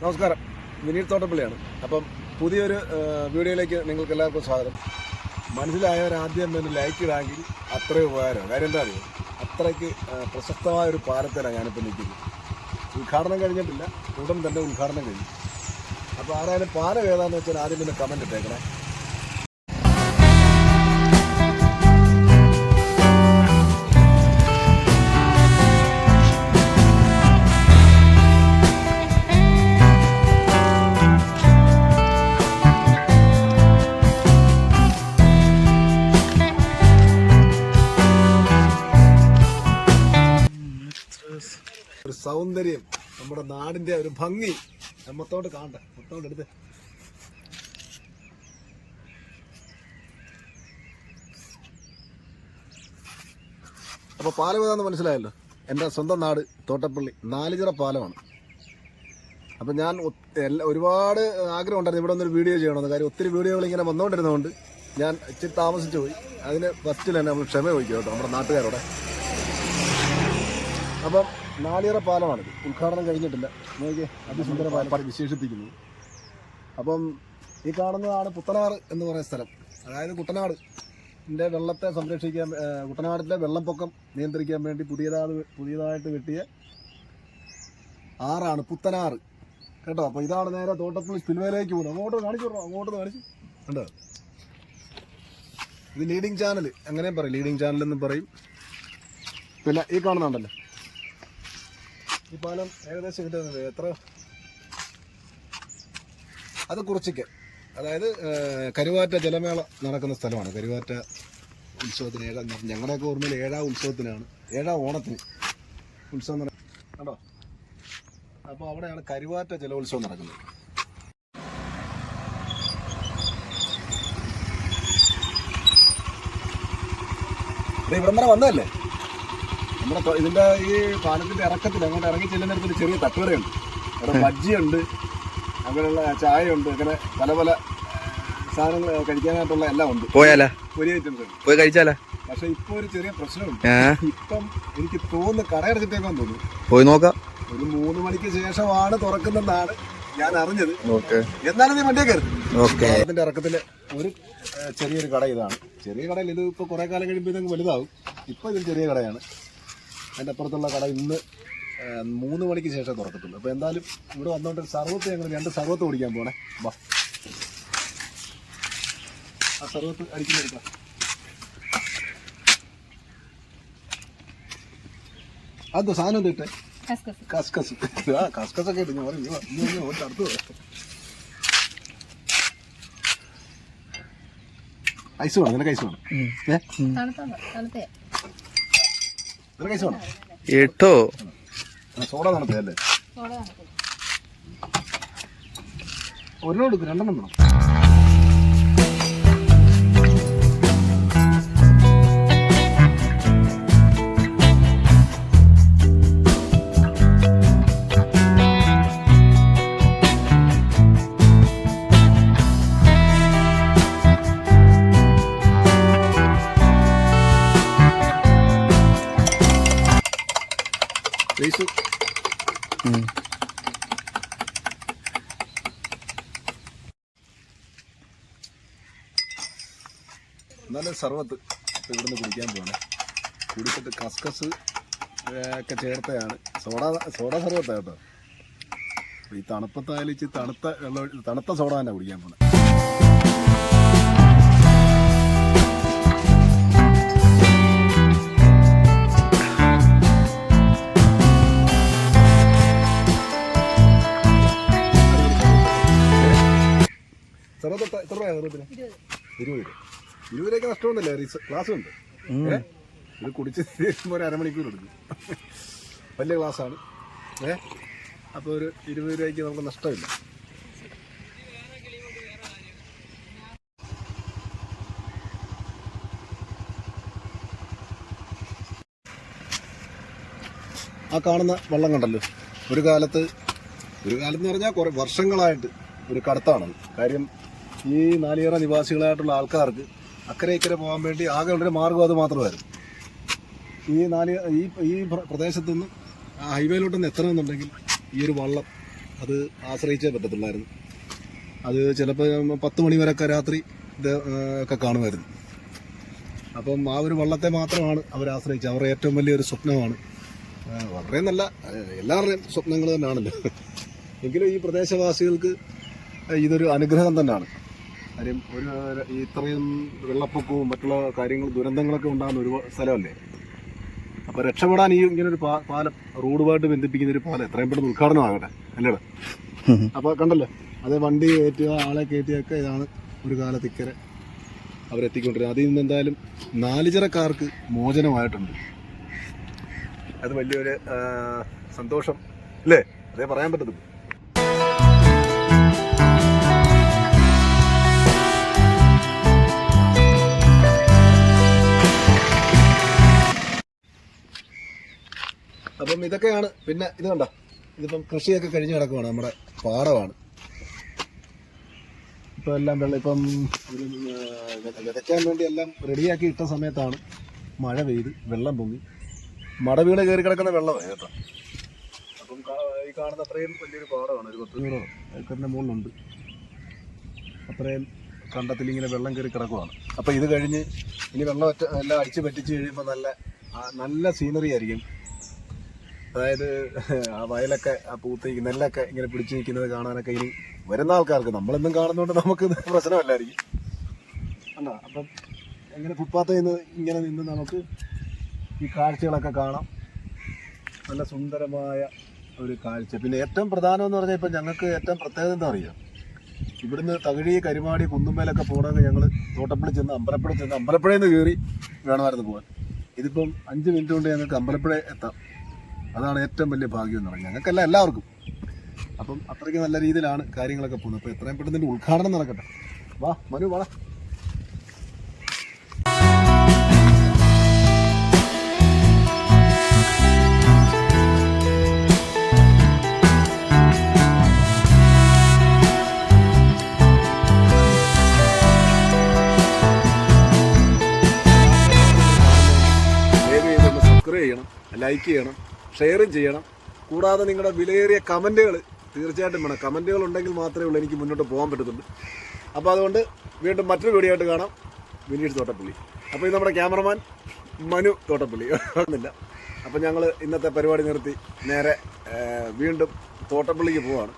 നമസ്കാരം. വിനീത് തോട്ടപ്പള്ളിയാണ്. അപ്പം പുതിയൊരു വീഡിയോയിലേക്ക് നിങ്ങൾക്ക് എല്ലാവർക്കും സ്വാഗതം. മനസ്സിലായവരാദ്യം തന്നെ ലൈക്ക് ഇടാമെങ്കിൽ അത്രയും ഉപകാരമാണ് കാര്യം എന്താ അറിയുമോ അത്രയ്ക്ക് പ്രശസ്തമായ ഒരു പാലത്തിലാണ് ഞാനിപ്പോൾ നിൽക്കുന്നത്. ഉദ്ഘാടനം കഴിഞ്ഞിട്ടില്ല. ഉടൻ തന്നെ ഉദ്ഘാടനം കഴിഞ്ഞു. അപ്പോൾ ആരായാലും പാലം ഏതാണെന്ന് വെച്ചാൽ ആദ്യം പിന്നെ കമന്റ് ഇട്ടേക്കണേ. നമ്മുടെ നാടിന്റെ ഒരു ഭംഗി മൊത്തോട്ട് കാണട്ടെ. മൊത്തോട്ട് എടുത്ത്. അപ്പൊ പാലം ഏതാന്ന് മനസ്സിലായല്ലോ. എന്റെ സ്വന്തം നാട് തോട്ടപ്പള്ളി. നാലുചിറ പാലമാണ്. അപ്പം ഞാൻ ഒരുപാട് ആഗ്രഹം ഉണ്ടായിരുന്നു. ഇവിടെ ഒന്നൊരു വീഡിയോ ചെയ്യണമെന്ന്. കാര്യം ഒത്തിരി വീഡിയോകൾ ഇങ്ങനെ വന്നുകൊണ്ടിരുന്നതുകൊണ്ട് ഞാൻ ഇച്ചിരി താമസിച്ചു പോയി. അതിന് ഫസ്റ്റിൽ തന്നെ നമ്മൾ ക്ഷമ ചോദിക്കും കേട്ടോ നമ്മുടെ നാട്ടുകാരോടെ. അപ്പം നാളിയറ പാലമാണിത് ഉദ്ഘാടനം കഴിഞ്ഞിട്ടില്ല. നോക്കിയേ അതിസുന്ദര പാലം വിശേഷിപ്പിക്കുന്നു. അപ്പം ഈ കാണുന്നതാണ് പുത്തനാറ് എന്ന് പറയുന്ന സ്ഥലം. അതായത് കുട്ടനാട്. ന്റെ വെള്ളത്തെ സംരക്ഷിക്കാൻ കുട്ടനാട്ടിലെ വെള്ളപ്പൊക്കം നിയന്ത്രിക്കാൻ വേണ്ടി പുതിയതാത് പുതിയതായിട്ട് വെട്ടിയ ആറാണ് പുത്തനാറ്. കേട്ടോ? അപ്പോൾ ഇതാണ് നേരെ തോട്ടത്തിൽ സ്പിൽവേലേക്ക് പോകുന്നത്. അങ്ങോട്ട് കാണിച്ചു വിടണം, അങ്ങോട്ട് കാണിച്ചു. കണ്ടോ? ഇത് ലീഡിങ് ചാനൽ അങ്ങനെയും പറയും. ലീഡിങ് ചാനൽ എന്നും പറയും. പിന്നെ ഈ കാണുന്നുണ്ടല്ലോ. പാലം ഏകദേശം കിട്ടുന്നത് എത്ര? അത് കുറിച്ചിക്ക്. അതായത് കരുവാറ്റ ജലമേള നടക്കുന്ന സ്ഥലമാണ്. കരുവാറ്റ ഉത്സവത്തിന് ഏഴാം ഞങ്ങളുടെയൊക്കെ ഓർമ്മയിൽ ഏഴാം ഉത്സവത്തിനാണ്. ഏഴാം ഓണത്തിന് ഉത്സവം നട കണ്ടോ? അപ്പോൾ അവിടെയാണ് കരുവാറ്റ ജലോത്സവം നടക്കുന്നത്. ഇവിടം വരെ വന്നതല്ലേ? നമ്മുടെ ഇതിന്റെ ഈ പാലത്തിന്റെ ഇറക്കത്തിൽ അങ്ങോട്ട് ഇറങ്ങി ചെല്ലുന്നിടത്ത് ഒരു ചെറിയ തട്ടുകടയുണ്ട്. അവിടെ ബജ്ജിയുണ്ട് അങ്ങനെയുള്ള ചായയുണ്ട് അങ്ങനെ പല പല സാധനങ്ങൾ കഴിക്കാനായിട്ടുള്ള എല്ലാം ഉണ്ട്. പോയാലാ? ഒരു ഐറ്റംസ് ഉണ്ട്. പോയി കഴിച്ചാലാ? പക്ഷെ ഇപ്പൊ ഒരു ചെറിയ പ്രശ്നമുണ്ട്. ഇപ്പം എനിക്ക് തോന്നുന്നു കടയടച്ചിട്ടേക്കാൻ തോന്നുന്നു. പോയി നോക്കാം. ഒരു മൂന്ന് മണിക്ക് ശേഷമാണ് തുറക്കുന്നതാണ് ഞാൻ അറിഞ്ഞത്. ഓക്കെ. എന്നാലും നീ വണ്ടിയെ കയറി. ഓക്കെ. അതിന്റെ ഇറക്കത്തിൽ ഒരു ചെറിയൊരു കട ഇതാണ്. ചെറിയ കടയിൽ ഇത് ഇപ്പൊ കുറെ കാലം കഴിയുമ്പോൾ ഇതങ്ങ് വലുതാവും. ഇപ്പൊ ഇത് ചെറിയ കടയാണ്. അതിന്റെ അപ്പുറത്തുള്ള കട ഇന്ന് മൂന്ന് മണിക്ക് ശേഷം തുറക്കത്തുള്ളൂ. അപ്പോൾ എന്തായാലും ഇവിടെ വന്നുകൊണ്ട് ഒരു സർവത്ത് ഞങ്ങൾ രണ്ട് സർവത്ത് ഓടിക്കാൻ പോണേ. വാ. ആ സർവത്ത് അടിക്കുന്നെടുക്കാം അത് സാധനം എന്ത് ഇട്ടേ? കസ്കസ്. ആ കസ്കസ് ഒക്കെ ഇട്ട്. ഞാൻ പറയും ഇനി ഒന്ന് അടുത്ത് ഐസ് വേണം നിനക്ക് ഐസ് വേണം. ഏ? എട്ടോ? സോഡ തണുത്തല്ലേ ഒരെണ്ണം എടുക്കും രണ്ടെണ്ണം വേണം നല്ല സർവത്ത് ഇപ്പൊ ഇവിടുന്ന് കുടിക്കാൻ പോകണം കുടിച്ചിട്ട് കസ്കസ് ഒക്കെ ചേർത്തയാണ്. സോഡ സോഡ സർവത്ത കേട്ടോ. ഈ തണുപ്പത്തായാലും ഇച്ചിരി തണുത്ത വെള്ളം തണുത്ത സോഡ തന്നെ കുടിക്കാൻ പോണേ. സർവത്ത് എത്ര- എത്ര രൂപയാണ് സർവത്തിന്? ഇരുപത് രൂപ. ഇരുപത് രൂപയ്ക്ക് നഷ്ടമൊന്നുമില്ല ക്ലാസ് ഉണ്ട് ഇത് കുടിച്ച് തീരുമ്പോൾ ഒരു അരമണിക്കൂർ എടുക്കും. വലിയ ക്ലാസ്സാണ്. ഏ? അപ്പോൾ ഒരു ഇരുപത് രൂപയ്ക്ക് നമുക്ക് നഷ്ടമില്ല. ആ കാണുന്ന വെള്ളം കണ്ടല്ലോ. ഒരു കാലത്ത് ഒരു കാലത്ത് എന്ന് പറഞ്ഞാൽ കുറെ വർഷങ്ങളായിട്ട് ഒരു കടത്താണ് കാര്യം ഈ നാലിയേറ നിവാസികളായിട്ടുള്ള ആൾക്കാർക്ക് അക്കരെ ഇക്കരെ പോകാൻ വേണ്ടി ആകെ ഉള്ളൊരു മാർഗം അത് മാത്രമായിരുന്നു. ഈ നാല് ഈ ഈ പ്രദേശത്തു നിന്ന് ആ ഹൈവേയിലോട്ടൊന്ന് എത്തണമെന്നുണ്ടെങ്കിൽ ഈ ഒരു വള്ളം അത് ആശ്രയിച്ചേ പറ്റത്തുള്ളായിരുന്നു. അത് ചിലപ്പോൾ പത്ത് മണി വരെയൊക്കെ രാത്രി ഇത് ഒക്കെ കാണുമായിരുന്നു. അപ്പം ആ ഒരു വള്ളത്തെ മാത്രമാണ് അവർ ആശ്രയിച്ചത്. അവരുടെ ഏറ്റവും വലിയൊരു സ്വപ്നമാണ്. വളരെ നല്ല എല്ലാവരുടെയും സ്വപ്നങ്ങൾ തന്നെയാണല്ലോ. എങ്കിലും ഈ പ്രദേശവാസികൾക്ക് ഇതൊരു അനുഗ്രഹം തന്നെയാണ്. കാര്യം ഒരു ഇത്രയും വെള്ളപ്പൊക്കവും മറ്റുള്ള കാര്യങ്ങൾ ദുരന്തങ്ങളൊക്കെ ഉണ്ടാകുന്ന ഒരു സ്ഥലമല്ലേ? അപ്പോൾ രക്ഷപ്പെടാൻ ഈ ഇങ്ങനെ ഒരു പാലം റോഡുമായിട്ട് ബന്ധിപ്പിക്കുന്ന ഒരു പാലം എത്രയും പെട്ടെന്ന് ഉദ്ഘാടനം ആകട്ടെ അല്ലേടാ അപ്പോൾ കണ്ടല്ലോ? അത് വണ്ടി കയറ്റുക ആളെ കയറ്റിയൊക്കെ ഇതാണ് ഒരു കാലത്ത് ഇക്കരെ അവരെത്തിക്കൊണ്ടിരുന്നത്. അതിൽ നിന്ന് എന്തായാലും നാലുചിറക്കാർക്ക് മോചനമായിട്ടുണ്ട്. അത് വലിയൊരു സന്തോഷം അല്ലേ? അതേ പറയാൻ പറ്റത്തുള്ളൂ. അപ്പം ഇതൊക്കെയാണ്. പിന്നെ ഇത് കണ്ട? ഇതിപ്പം കൃഷിയൊക്കെ കഴിഞ്ഞ് കിടക്കുവാണ് നമ്മുടെ പാടമാണ് ഇപ്പം എല്ലാം വെള്ളം ഇപ്പം വിതയ്ക്കാൻ വേണ്ടി എല്ലാം റെഡിയാക്കി ഇട്ട സമയത്താണ് മഴ പെയ്ത് വെള്ളം പൊങ്ങി. മടവീണ് കയറി കിടക്കുന്ന വെള്ളമാണ് കേട്ടോ. അപ്പം ഈ കാണുന്ന അത്രയും വലിയൊരു പാടമാണ് ഒരു പത്ത് നൂറോ ഏക്കറിന്റെ മുകളിലുണ്ട്. അത്രയും കണ്ടത്തിൽ ഇങ്ങനെ വെള്ളം കയറി കിടക്കുവാണ്. അപ്പം ഇത് കഴിഞ്ഞ് ഇനി വെള്ളം ഒറ്റ എല്ലാം അടിച്ച് പറ്റിച്ച് കഴിയുമ്പോൾ നല്ല നല്ല സീനറി ആയിരിക്കും. അതായത് ആ വയലൊക്കെ ആ പൂത്ത് ഈ നെല്ലൊക്കെ ഇങ്ങനെ പിടിച്ചു നിൽക്കുന്നത് കാണാനൊക്കെ ഇനി വരുന്ന ആൾക്കാർക്ക് നമ്മളെന്നും കാണുന്നതുകൊണ്ട് നമുക്ക് പ്രശ്നമല്ലായിരിക്കും. അല്ല അപ്പം എങ്ങനെ ഫുട്പാത്തിൽ നിന്ന് ഇങ്ങനെ നിന്ന് നമുക്ക് ഈ കാഴ്ചകളൊക്കെ കാണാം. നല്ല സുന്ദരമായ ഒരു കാഴ്ച. പിന്നെ ഏറ്റവും പ്രധാനമെന്ന് പറഞ്ഞാൽ ഇപ്പം ഞങ്ങൾക്ക് ഏറ്റവും പ്രത്യേകത എന്താ അറിയാം? ഇവിടുന്ന് തകഴി കരുമാടി കുന്നുമേലൊക്കെ പോകണമെങ്കിൽ ഞങ്ങൾ തോട്ടപ്പള്ളി ചെന്ന് അമ്പലപ്പുഴ ചെന്ന് അമ്പലപ്പുഴയിൽ നിന്ന് കയറി വേണമായിരുന്നു പോകാൻ. ഇതിപ്പം അഞ്ച് മിനിറ്റ് കൊണ്ട് ഞങ്ങൾക്ക് അമ്പലപ്പുഴ എത്താം. അതാണ് ഏറ്റവും വലിയ ഭാഗ്യം എന്ന് പറഞ്ഞാൽ ഞങ്ങൾക്കല്ല എല്ലാവർക്കും. അപ്പം അത്രയ്ക്ക് നല്ല രീതിയിലാണ് കാര്യങ്ങളൊക്കെ പോകുന്നത്. അപ്പോൾ എത്രയും പെട്ടെന്ന് ഇതിന്റെ ഉദ്ഘാടനം നടക്കട്ടെ. വാ മനു വാ. സബ്സ്ക്രൈബ് ചെയ്യണം ലൈക്ക് ചെയ്യണം. ഷെയറും ചെയ്യണം. കൂടാതെ നിങ്ങളുടെ വിലയേറിയ കമന്റുകൾ തീർച്ചയായിട്ടും വേണം. കമന്റുകൾ ഉണ്ടെങ്കിൽ മാത്രമേ ഉള്ളൂ എനിക്ക് മുന്നോട്ട് പോകാൻ പറ്റത്തുള്ളൂ. അപ്പോൾ അതുകൊണ്ട് വീണ്ടും മറ്റൊരു വീഡിയോ ആയിട്ട് കാണാം. വിനീഷ് തോട്ടപ്പള്ളി. അപ്പോൾ ഇത് നമ്മുടെ ക്യാമറമാൻ മനു തോട്ടപ്പള്ളി. ഒന്നുമില്ല. അപ്പോൾ ഞങ്ങൾ ഇന്നത്തെ പരിപാടി നിർത്തി. നേരെ വീണ്ടും തോട്ടപ്പള്ളിക്ക് പോവാണ്.